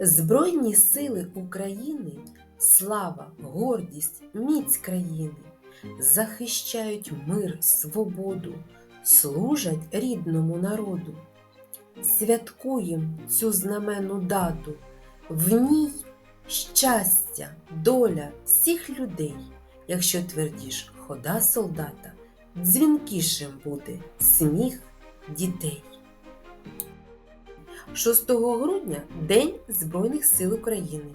Збройні сили України, слава, гордість, міць країни захищають мир, свободу, служать рідному народу. Святкуєм цю знаменну дату, в ній щастя, доля всіх людей. Якщо твердіш хода солдата, дзвінкішим буде сміх дітей. 6 грудня День Збройних сил України.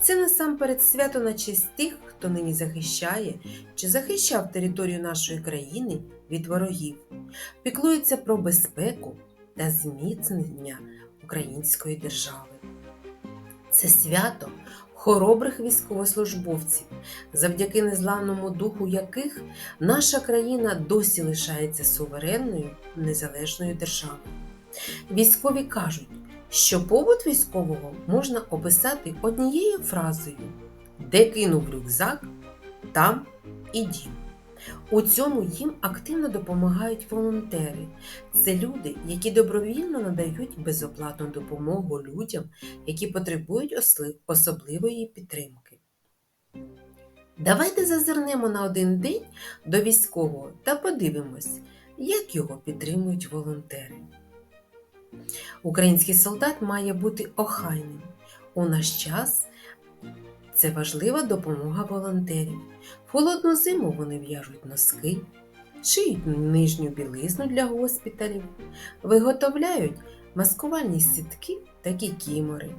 Це насамперед свято на честь тих, хто нині захищає чи захищав територію нашої країни від ворогів, піклується про безпеку та зміцнення української держави. Це свято хоробрих військовослужбовців, завдяки незламному духу яких наша країна досі лишається суверенною незалежною державою. Військові кажуть, що побут військового можна описати однією фразою: де кинув рюкзак, там і. У цьому їм активно допомагають волонтери. Це люди, які добровільно надають безоплатну допомогу людям, які потребують особливої підтримки. Давайте зазирнемо на один день до військового та подивимось, як його підтримують волонтери. Український солдат має бути охайним. У наш час це важлива допомога волонтерів. В холодну зиму вони в'яжуть носки, шиють нижню білизну для госпіталів, виготовляють маскувальні сітки та кікімори,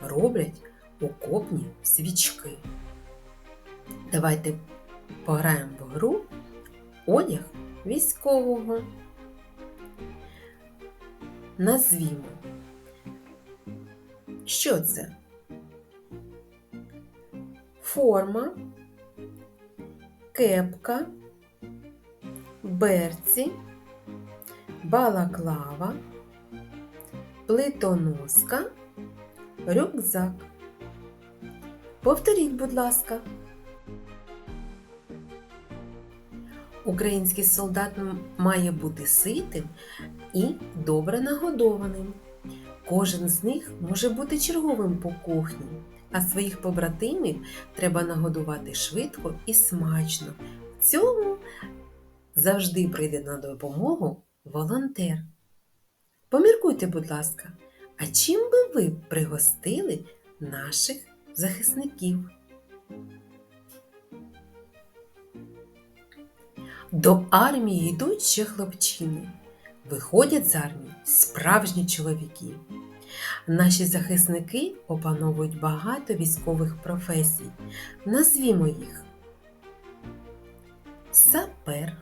роблять окопні свічки. Давайте пограємо в гру одяг військового. Назвімо. Що це? Форма, кепка, берці, балаклава, плитоноска, рюкзак. Повторіть, будь ласка. Український солдат має бути ситим і добре нагодованим. Кожен з них може бути черговим по кухні, а своїх побратимів треба нагодувати швидко і смачно. В цьому завжди прийде на допомогу волонтер. Поміркуйте, будь ласка, а чим би ви пригостили наших захисників? До армії йдуть ще хлопчини. Виходять з армії справжні чоловіки. Наші захисники опановують багато військових професій. Назвімо їх: сапер,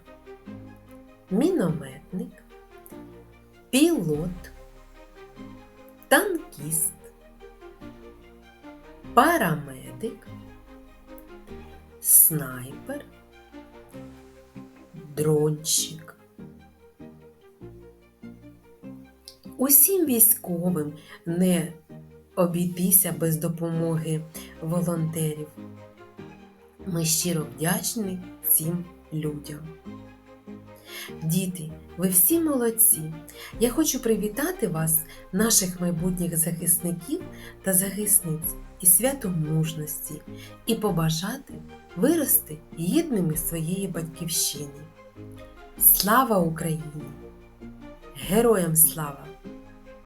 мінометник, пілот, танкіст, парамедик, снайпер, дронщик. Усім військовим не обійтися без допомоги волонтерів. Ми щиро вдячні цим людям. Діти, ви всі молодці. Я хочу привітати вас, наших майбутніх захисників та захисниць із святом мужності і побажати вирости гідними своєї батьківщини. Слава Україні! Героям слава!